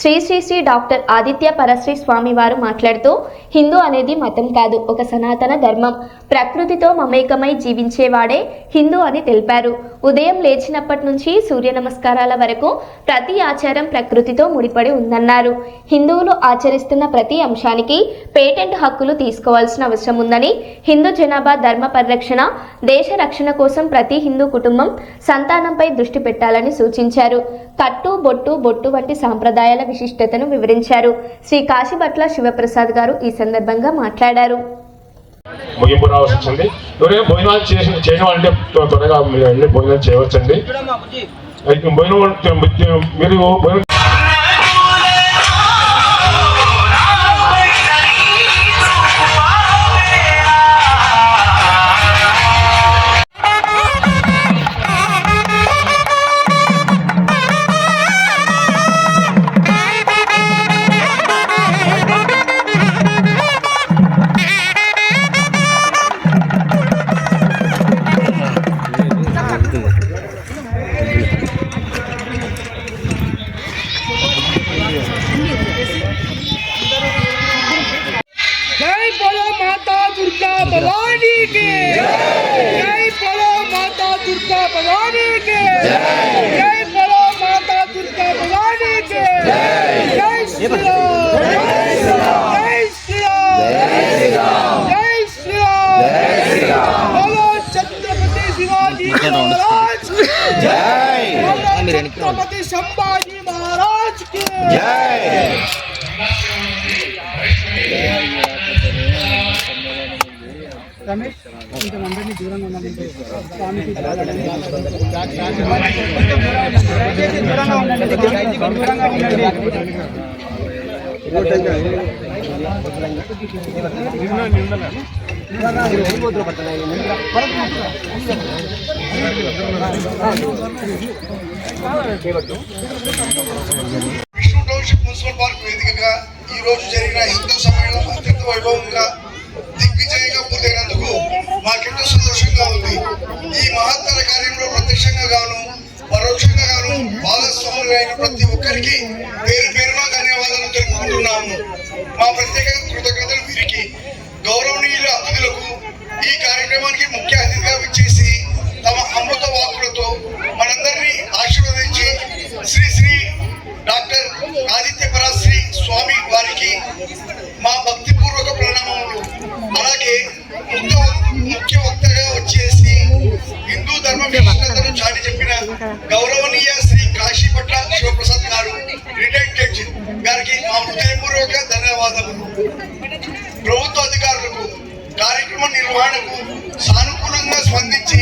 Shri Shri Shri doctor Aditya Parashri Swami వారు మాట్లాడుతూ హిందూ అనేది మతం కాదు ఒక సనాతన ధర్మం. ప్రకృతితో మమేకమై జీవించేవాడే హిందూ అని తెలిపారు. ఉదయం లేచినప్పటి నుంచి సూర్య నమస్కారాల వరకు ప్రతి ఆచారం ప్రకృతితో ముడిపడి ఉందన్నారు. హిందువులు ఆచరిస్తున్న ప్రతి అంశానికి పేటెంట్ హక్కులు తీసుకోవాల్సిన అవసరం ఉందని హిందూ జనాభా ధర్మ పరిరక్షణ దేశ రక్షణ కోసం ప్రతి హిందూ కుటుంబం సంతానంపై దృష్టి పెట్టాలని సూచించారు. కట్టు బొట్టు బొట్టు వంటి సాంప్రదాయాల విశిష్టతను వివరించారు. శ్రీ కాశీభట్ల శివప్రసాద్ గారు ఈ సందర్భంగా మాట్లాడారు. ముగింపు రావాల్సి వచ్చింది ఎవరైనా భోజనాలు చేసి చేయడం అంటే త్వ- త్వరగా మీరు వెళ్ళి భోజనం చేయవచ్చండి. అయితే భోజనం మీరు భోజనం రమేష్ దూరంగా ఉండాలంటే స్వామికి దూరంగా ఉండండి దూరంగా ఉండండి నిన్న నిన్న టౌన్షిప్ మున్సిపల్ పార్క్ వేదికగా ఈ రోజు జరిగిన హిందూ సమ్మేళనం అత్యంత వైభవంగా దిగ్విజయంగా పూర్తయినందుకు మాకెంతో సంతోషంగా ముఖ్య వక్తగా వచ్చేసి హిందూ ధర్మ విశిష్టతను చాటి చెప్పిన గౌరవనీయ శ్రీ కాశీపట్ల శివప్రసాద్ గారు రిటైర్డ్ జడ్జి గారికి మా హృదయపూర్వక ధన్యవాదములు. ప్రభుత్వ అధికారులకు కార్యక్రమ నిర్వహణకు సానుకూలంగా స్పందించి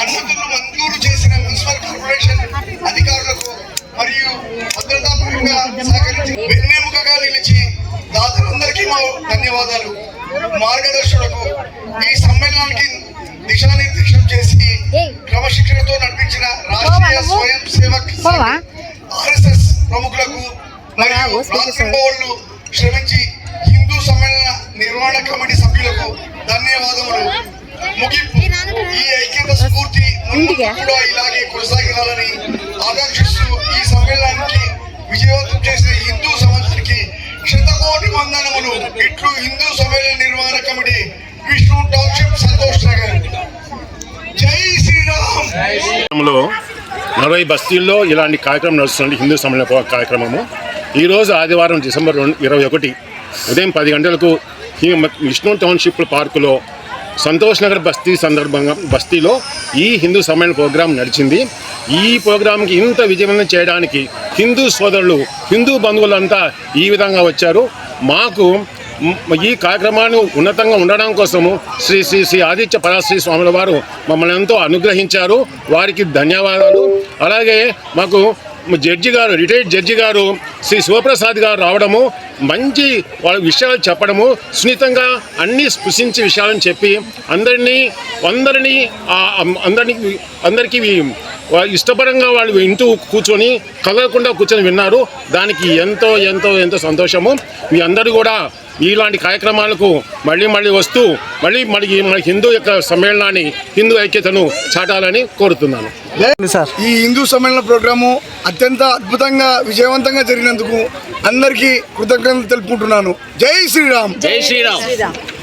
అనుమతులు మంజూరు చేసిన మున్సిపల్ కార్పొరేషన్ అధికారులకు మరియు భద్రతాపరంగా సహకరించి వెన్నెముకగా నిలిచి దాతలందరికీ మా ధన్యవాదాలు. మార్గదర్శకులకు ఈ సమ్మేళనానికి దిశానిర్దేశం చేసి క్రమశిక్షణతో నడిపించిన రాష్ట్రీయ స్వయం సేవక్ ఆర్ఎస్ఎస్ ప్రముఖులకు మరియు శ్రమించి హిందూ సమ్మేళన నిర్వహణ కమిటీ సభ్యులకు ధన్యవాదములు. ముగింపు. ఈ ఐక్యత స్ఫూర్తి కూడా ఇలాగే కొనసాగాలని ఆకాంక్షిస్తూ ఈ సమ్మేళనానికి విజయవంతం చేసిన హిందూ సమాజానికి శతకోటి వందనములు. ఇట్లు హిందూ సమ్మేళన ఇరవై బస్తీల్లో ఇలాంటి కార్యక్రమం నడుస్తుంది హిందూ సమ్మేళన కార్యక్రమము. ఈరోజు ఆదివారం డిసెంబర్ రెండు ఇరవై ఒకటి ఉదయం పది గంటలకు విష్ణు టౌన్షిప్ పార్కులో సంతోష్ నగర్ బస్తీ సందర్భంగా బస్తీలో ఈ హిందూ సమ్మేళన ప్రోగ్రాం నడిచింది. ఈ ప్రోగ్రాంకి ఇంత విజయవంతం చేయడానికి హిందూ సోదరులు హిందూ బంధువులంతా ఈ విధంగా వచ్చారు. మాకు ఈ కార్యక్రమాన్ని ఉన్నతంగా ఉండడం కోసము శ్రీ శ్రీ శ్రీ ఆదిత్య పరాశ్రీ స్వాముల వారు మమ్మల్ని ఎంతో అనుగ్రహించారు. వారికి ధన్యవాదాలు. అలాగే మాకు జడ్జి గారు రిటైర్డ్ జడ్జి గారు శ్రీ శివప్రసాద్ గారు రావడము మంచి వాళ్ళ విషయాలు చెప్పడము సున్నితంగా అన్ని స్పృశించి విషయాలను చెప్పి అందరినీ అందరినీ అందరినీ అందరికీ ఇష్టపరంగా వాళ్ళు వింటూ కూర్చొని కదలకుండా కూర్చొని విన్నారు. దానికి ఎంతో ఎంతో ఎంతో సంతోషము. మీ అందరూ కూడా ఇలాంటి కార్యక్రమాలకు మళ్ళీ మళ్ళీ వస్తూ మళ్ళీ మళ్ళీ మన హిందూ యొక్క సమ్మేళనాన్ని హిందూ ఐక్యతను చాటాలని కోరుతున్నాను. సార్. ఈ హిందూ సమ్మేళన ప్రోగ్రాము అత్యంత అద్భుతంగా విజయవంతంగా జరిగినందుకు అందరికీ కృతజ్ఞతలు తెలుపుకుంటున్నాను. జై శ్రీరామ్. జై శ్రీరామ్.